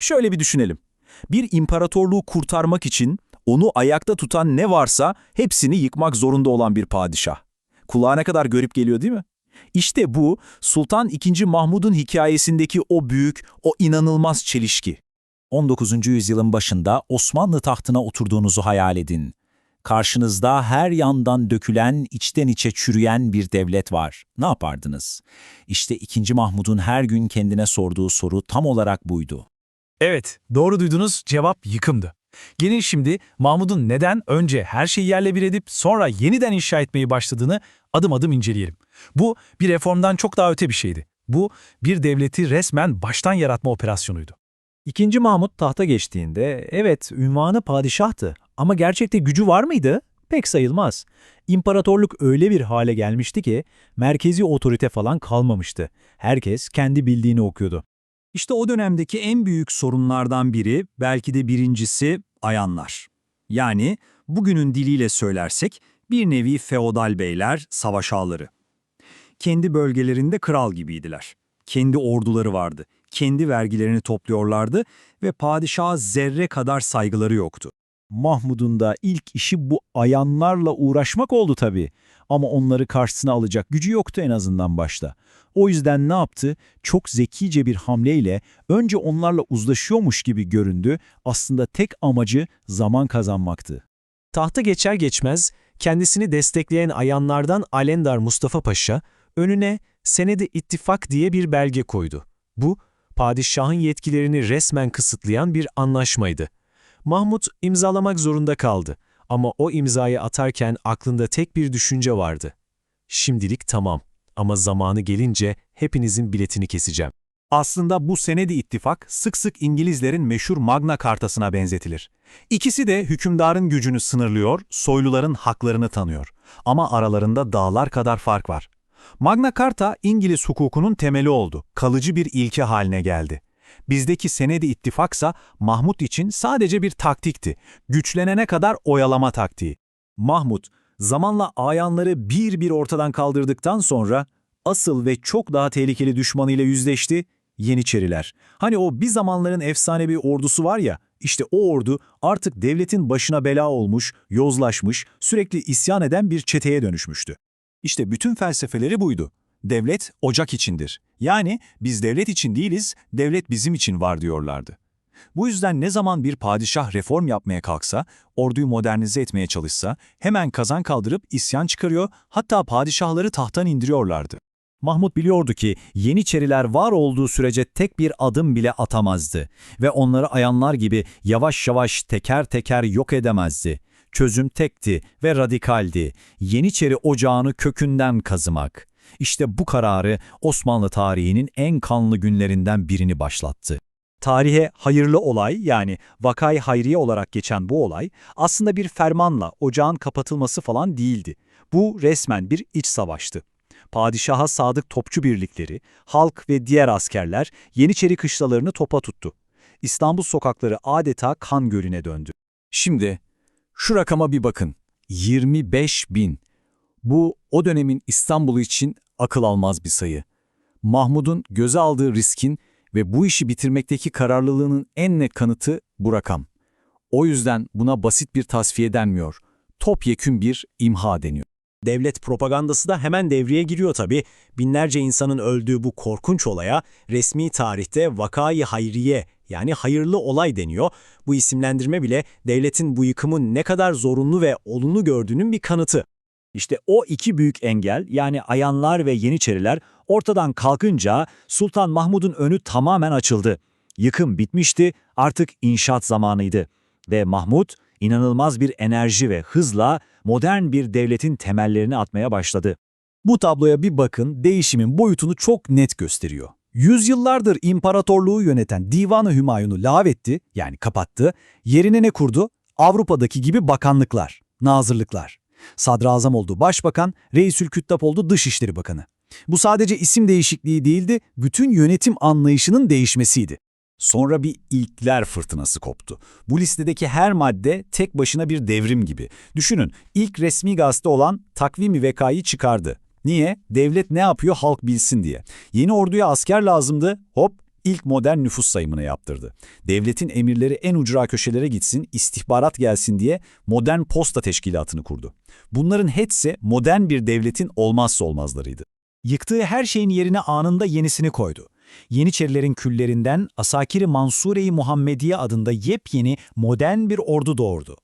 Şöyle bir düşünelim. Bir imparatorluğu kurtarmak için onu ayakta tutan ne varsa hepsini yıkmak zorunda olan bir padişah. Kulağa ne kadar garip geliyor değil mi? İşte bu Sultan II. Mahmud'un hikayesindeki o büyük, o inanılmaz çelişki. 19. yüzyılın başında Osmanlı tahtına oturduğunuzu hayal edin. Karşınızda her yandan dökülen, içten içe çürüyen bir devlet var. Ne yapardınız? İşte 2. Mahmud'un her gün kendine sorduğu soru tam olarak buydu. Evet, doğru duydunuz cevap yıkımdı. Gelin şimdi Mahmud'un neden önce her şeyi yerle bir edip sonra yeniden inşa etmeyi başladığını adım adım inceleyelim. Bu bir reformdan çok daha öte bir şeydi. Bu bir devleti resmen baştan yaratma operasyonuydu. İkinci Mahmut tahta geçtiğinde evet ünvanı padişahtı ama gerçekte gücü var mıydı? Pek sayılmaz. İmparatorluk öyle bir hale gelmişti ki merkezi otorite falan kalmamıştı. Herkes kendi bildiğini okuyordu. İşte o dönemdeki en büyük sorunlardan biri, belki de birincisi ayanlar. Yani bugünün diliyle söylersek bir nevi feodal beyler, savaş ağaları. Kendi bölgelerinde kral gibiydiler. Kendi orduları vardı. Kendi vergilerini topluyorlardı ve padişaha zerre kadar saygıları yoktu. Mahmud'un da ilk işi bu ayanlarla uğraşmak oldu tabii. Ama onları karşısına alacak gücü yoktu en azından başta. O yüzden ne yaptı? Çok zekice bir hamleyle önce onlarla uzlaşıyormuş gibi göründü. Aslında tek amacı zaman kazanmaktı. Tahta geçer geçmez kendisini destekleyen ayanlardan Alendar Mustafa Paşa önüne Senedi İttifak diye bir belge koydu. Bu, padişahın yetkilerini resmen kısıtlayan bir anlaşmaydı. Mahmut imzalamak zorunda kaldı ama o imzayı atarken aklında tek bir düşünce vardı. Şimdilik tamam ama zamanı gelince hepinizin biletini keseceğim. Aslında bu senedi ittifak sık sık İngilizlerin meşhur Magna Cartasına benzetilir. İkisi de hükümdarın gücünü sınırlıyor, soyluların haklarını tanıyor. Ama aralarında dağlar kadar fark var. Magna Carta İngiliz hukukunun temeli oldu, kalıcı bir ilke haline geldi. Bizdeki senedi ittifaksa Mahmut için sadece bir taktikti, güçlenene kadar oyalama taktiği. Mahmud, zamanla ayanları bir bir ortadan kaldırdıktan sonra asıl ve çok daha tehlikeli düşmanıyla yüzleşti, Yeniçeriler. Hani o bir zamanların efsane bir ordusu var ya, işte o ordu artık devletin başına bela olmuş, yozlaşmış, sürekli isyan eden bir çeteye dönüşmüştü. İşte bütün felsefeleri buydu. Devlet ocak içindir. Yani biz devlet için değiliz, devlet bizim için var diyorlardı. Bu yüzden ne zaman bir padişah reform yapmaya kalksa, orduyu modernize etmeye çalışsa, hemen kazan kaldırıp isyan çıkarıyor, hatta padişahları tahttan indiriyorlardı. Mahmut biliyordu ki Yeniçeriler var olduğu sürece tek bir adım bile atamazdı ve onları ayanlar gibi yavaş yavaş teker teker yok edemezdi. Çözüm tekti ve radikaldi. Yeniçeri ocağını kökünden kazımak. İşte bu kararı Osmanlı tarihinin en kanlı günlerinden birini başlattı. Tarihe hayırlı olay yani vakay hayriye olarak geçen bu olay aslında bir fermanla ocağın kapatılması falan değildi. Bu resmen bir iç savaştı. Padişaha sadık topçu birlikleri, halk ve diğer askerler Yeniçeri kışlalarını topa tuttu. İstanbul sokakları adeta kan gölüne döndü. Şimdi şu rakama bir bakın. 25 bin. Bu o dönemin İstanbul'u için akıl almaz bir sayı. Mahmud'un göze aldığı riskin ve bu işi bitirmekteki kararlılığının en net kanıtı bu rakam. O yüzden buna basit bir tasfiye denmiyor. Topyekün bir imha deniyor. Devlet propagandası da hemen devreye giriyor tabii. Binlerce insanın öldüğü bu korkunç olaya resmi tarihte vakayı hayriye yani hayırlı olay deniyor. Bu isimlendirme bile devletin bu yıkımı ne kadar zorunlu ve olumlu gördüğünün bir kanıtı. İşte o iki büyük engel yani ayanlar ve Yeniçeriler ortadan kalkınca Sultan Mahmud'un önü tamamen açıldı. Yıkım bitmişti, artık inşaat zamanıydı. Ve Mahmud inanılmaz bir enerji ve hızla modern bir devletin temellerini atmaya başladı. Bu tabloya bir bakın, değişimin boyutunu çok net gösteriyor. Yüzyıllardır imparatorluğu yöneten Divan-ı Hümayun'u lağvetti, yani kapattı. Yerine ne kurdu? Avrupa'daki gibi bakanlıklar, nazırlıklar. Sadrazam oldu başbakan, Reisül Küttab oldu Dışişleri Bakanı. Bu sadece isim değişikliği değildi, bütün yönetim anlayışının değişmesiydi. Sonra bir ilkler fırtınası koptu. Bu listedeki her madde tek başına bir devrim gibi. Düşünün, ilk resmi gazete olan Takvim-i Vekayı çıkardı. Niye? Devlet ne yapıyor halk bilsin diye. Yeni orduya asker lazımdı, hop ilk modern nüfus sayımını yaptırdı. Devletin emirleri en ucra köşelere gitsin, istihbarat gelsin diye modern posta teşkilatını kurdu. Bunların hepsi modern bir devletin olmazsa olmazlarıydı. Yıktığı her şeyin yerine anında yenisini koydu. Yeniçerilerin küllerinden Asakiri Mansure-i Muhammediye adında yepyeni modern bir ordu doğurdu.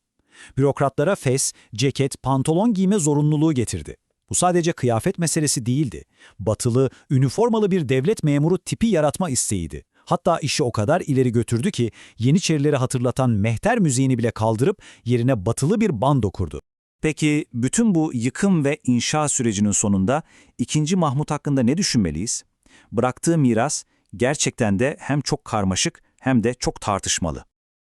Bürokratlara fes, ceket, pantolon giyme zorunluluğu getirdi. Bu sadece kıyafet meselesi değildi. Batılı, üniformalı bir devlet memuru tipi yaratma isteğiydi. Hatta işi o kadar ileri götürdü ki Yeniçerileri hatırlatan mehter müziğini bile kaldırıp yerine batılı bir bando kurdu. Peki bütün bu yıkım ve inşa sürecinin sonunda 2. Mahmut hakkında ne düşünmeliyiz? Bıraktığı miras gerçekten de hem çok karmaşık hem de çok tartışmalı.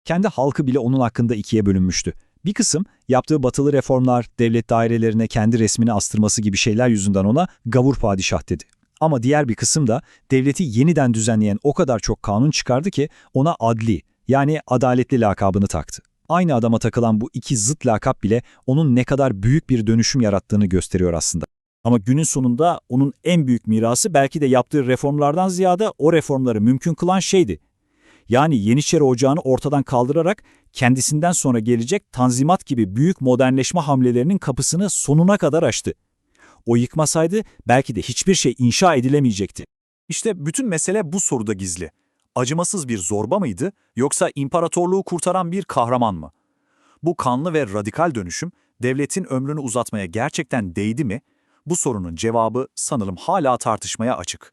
Kendi halkı bile onun hakkında ikiye bölünmüştü. Bir kısım yaptığı batılı reformlar, devlet dairelerine kendi resmini astırması gibi şeyler yüzünden ona gavur padişah dedi. Ama diğer bir kısım da devleti yeniden düzenleyen o kadar çok kanun çıkardı ki ona adli yani adaletli lakabını taktı. Aynı adama takılan bu iki zıt lakap bile onun ne kadar büyük bir dönüşüm yarattığını gösteriyor aslında. Ama günün sonunda onun en büyük mirası belki de yaptığı reformlardan ziyade o reformları mümkün kılan şeydi. Yani Yeniçeri Ocağı'nı ortadan kaldırarak kendisinden sonra gelecek Tanzimat gibi büyük modernleşme hamlelerinin kapısını sonuna kadar açtı. O yıkmasaydı belki de hiçbir şey inşa edilemeyecekti. İşte bütün mesele bu soruda gizli. Acımasız bir zorba mıydı yoksa imparatorluğu kurtaran bir kahraman mı? Bu kanlı ve radikal dönüşüm devletin ömrünü uzatmaya gerçekten değdi mi? Bu sorunun cevabı sanırım hala tartışmaya açık.